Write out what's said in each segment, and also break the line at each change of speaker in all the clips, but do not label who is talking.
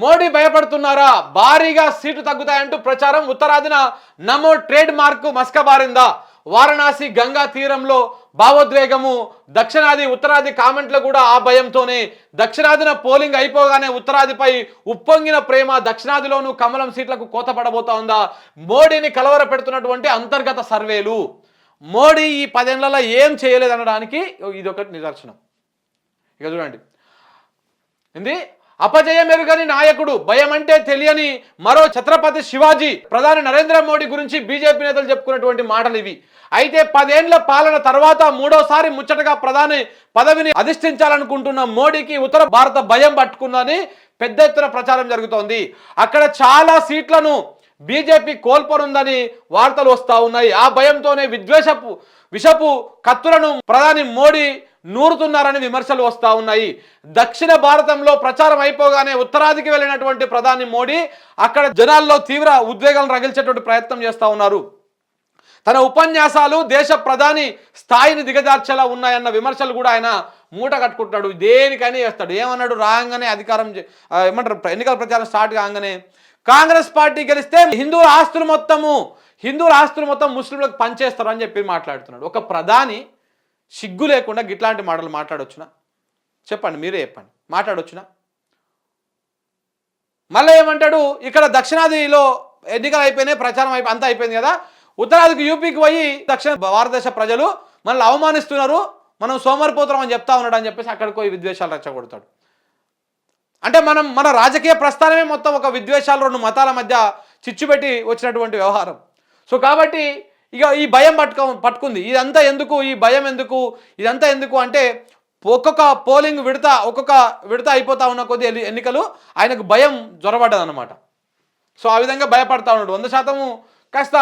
మోడీ భయపడుతున్నారా? భారీగా సీటు తగ్గుతాయంటూ ప్రచారం ఉత్తరాదిన నమో ట్రేడ్ మార్క్ మస్కబారిందా వారణాసి గంగా తీరంలో భావోద్వేగము దక్షిణాది ఉత్తరాది కామెంట్లు కూడా ఆ భయంతోనే. దక్షిణాదిన పోలింగ్ అయిపోగానే ఉత్తరాదిపై ఉప్పొంగిన ప్రేమ దక్షిణాదిలోనూ కమలం సీట్లకు కోత పడబోతా ఉందా మోడీని కలవర పెడుతున్నటువంటి అంతర్గత సర్వేలు. మోడీ ఈ పదేళ్ళలో ఏం చేయలేదనడానికి ఇది ఒకటి నిదర్శనం. ఇక చూడండి. ఏంది? అపజయం ఎరుగని నాయకుడు భయం అంటే తెలియని మరో ఛత్రపతి శివాజీ ప్రధాని నరేంద్ర మోడీ గురించి బీజేపీ నేతలు చెప్పుకున్నటువంటి మాటలు ఇవి. అయితే పదేండ్ల పాలన తర్వాత మూడోసారి ముచ్చటగా ప్రధాని పదవిని అధిష్ఠించాలనుకుంటున్న మోడీకి ఉత్తర భారత భయం పట్టుకుందని పెద్ద ఎత్తున ప్రచారం జరుగుతోంది. అక్కడ చాలా సీట్లను బీజేపీ కోల్పోనుందని వార్తలు వస్తూ ఉన్నాయి. ఆ భయంతోనే విద్వేషపు విషపు కత్తులను ప్రధాని మోడీ నూరుతున్నారని విమర్శలు వస్తూ ఉన్నాయి. దక్షిణ భారతంలో ప్రచారం అయిపోగానే ఉత్తరాదికి వెళ్ళినటువంటి ప్రధాని మోడీ అక్కడ జనాల్లో తీవ్ర ఉద్వేగాలను రగిల్చేటువంటి ప్రయత్నం చేస్తూ ఉన్నారు. తన ఉపన్యాసాలు దేశ ప్రధాని స్థాయిని దిగజార్చేలా ఉన్నాయన్న విమర్శలు కూడా ఆయన మూట కట్టుకుంటున్నాడు. దేనికైనా చేస్తాడు. ఏమన్నాడు? రాగానే అధికారం చే- ఏమంటారు? ఎన్నికల ప్రచారం స్టార్ట్ కాగానే కాంగ్రెస్ పార్టీ గెలిస్తే హిందువుల ఆస్తులు మొత్తము హిందువుల ఆస్తులు మొత్తం ముస్లింలకు పంచేస్తారు అని చెప్పి మాట్లాడుతున్నాడు. ఒక ప్రధాని సిగ్గు లేకుండా గిట్లాంటి మాటలు మాట్లాడొచ్చునా? చెప్పండి మీరే చెప్పండి. మాట్లాడొచ్చునా? మళ్ళీ ఏమంటాడు ఇక్కడ దక్షిణాదిలో ఎన్నికలు అయిపోయినాయి ప్రచారం అయిపోయి అంతా అయిపోయింది కదా. ఉత్తరాదికి యూపీకి పోయి దక్షిణ భారతదేశ ప్రజలు మనల్ని అవమానిస్తున్నారు మనం సోమరిపోతున్నాం అని చెప్తా ఉన్నాడు అని చెప్పేసి అక్కడికి పోయి విద్వేషాలు రెచ్చగొడతాడు. అంటే మనం మన రాజకీయ ప్రస్థానమే మొత్తం ఒక విద్వేషాలు రెండు మతాల మధ్య చిచ్చుపెట్టి వచ్చినటువంటి వ్యవహారం. సో కాబట్టి ఇక ఈ భయం పట్టుకో పట్టుకుంది. ఇదంతా ఎందుకు? ఈ భయం ఎందుకు? ఇదంతా ఎందుకు? అంటే ఒక్కొక్క పోలింగ్ విడత ఒక్కొక్క విడత అయిపోతా ఉన్న కొద్ది ఎన్నికలు ఆయనకు భయం జ్వరబడ్డదనమాట సో ఆ విధంగా భయపడతా ఉన్నాడు. వంద శాతము కాస్త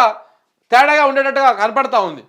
తేడాగా ఉండేటట్టుగా కనపడతా ఉంది.